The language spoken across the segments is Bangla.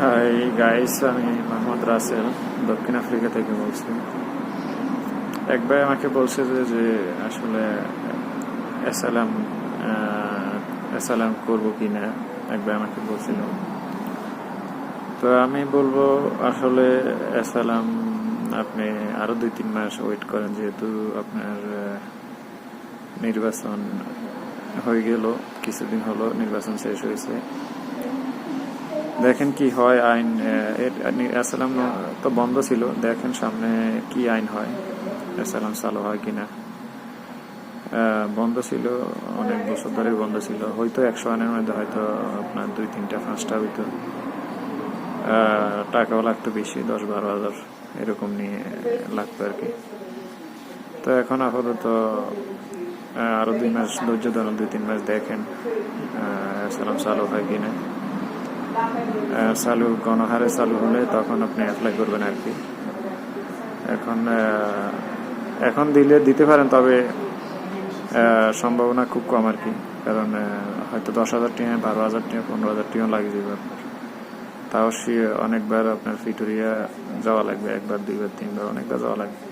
হাই গাইস আমি মোহাম্মদ রাসেল, দক্ষিণ আফ্রিকা থেকে বলছি। এক ভাই আমাকে বলছে যে যে আসলে এসালাম এসালাম করব কি না? এক ভাই আমাকে বলছিল। তো আমি বলব, আসলে এসালাম আপনি আরও দুই, তিন মাস ওয়েট করেন, যেহেতু আপনার নির্বাচন হয়ে গেল, কিছুদিন হলো নির্বাচন শেষ হয়েছে। দেখেন কি হয় আইন আনি- তো বন্ধ ছিল। দেখেন সামনে কি আইন হয় আসসালাম চালু হয় কিনা। আহ, বন্ধ ছিল অনেক বছর ধরে বন্ধ ছিল। হয়তো একশো আইনের মধ্যে হয়তো আপনার দুই তিনটা পাঁচটা হইতো। টাকাও লাগতো বেশি দশ বারো হাজার এরকম নিয়ে লাগতো আর কি। তো এখন আপাতত আহ, আরও দুই মাস ধৈর্য ধরুন দুই তিন মাস দেখেন সালাম চালু হয় কিনা। চালু, গণহারে চালু হলে তখন আপনি অ্যাপ্লাই করবেন আর কি। এখন এখন দিলে দিতে পারেন, তবে সম্ভাবনা খুব কম আর কি। কারণ হয়তো দশ হাজার টাকা, বারো হাজার টাকা, পনেরো হাজার টাকা লাগে যাবে আপনার। তাও সে অনেকবার আপনার ফিটোরিয়া যাওয়া লাগবে, একবার, দুইবার, তিনবার, অনেকবার যাওয়া লাগবে।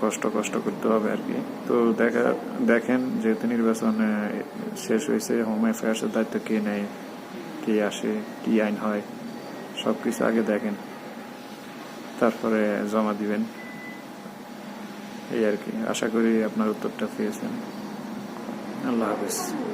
কষ্ট কষ্ট করতে হবে আর কি। তো দেখা, দেখেন, যেহেতু নির্বাচন শেষ হয়েছে হোম অ্যাফেয়ার্সের দায়িত্ব কে নেয়? কে আসে, কি আইন হয়, সব কিছু আগে দেখেন। তারপরে জমা দিবেন। এই আর কি। আশা করি আপনার উত্তরটা পেয়েছেন। আল্লাহ হাফিজ।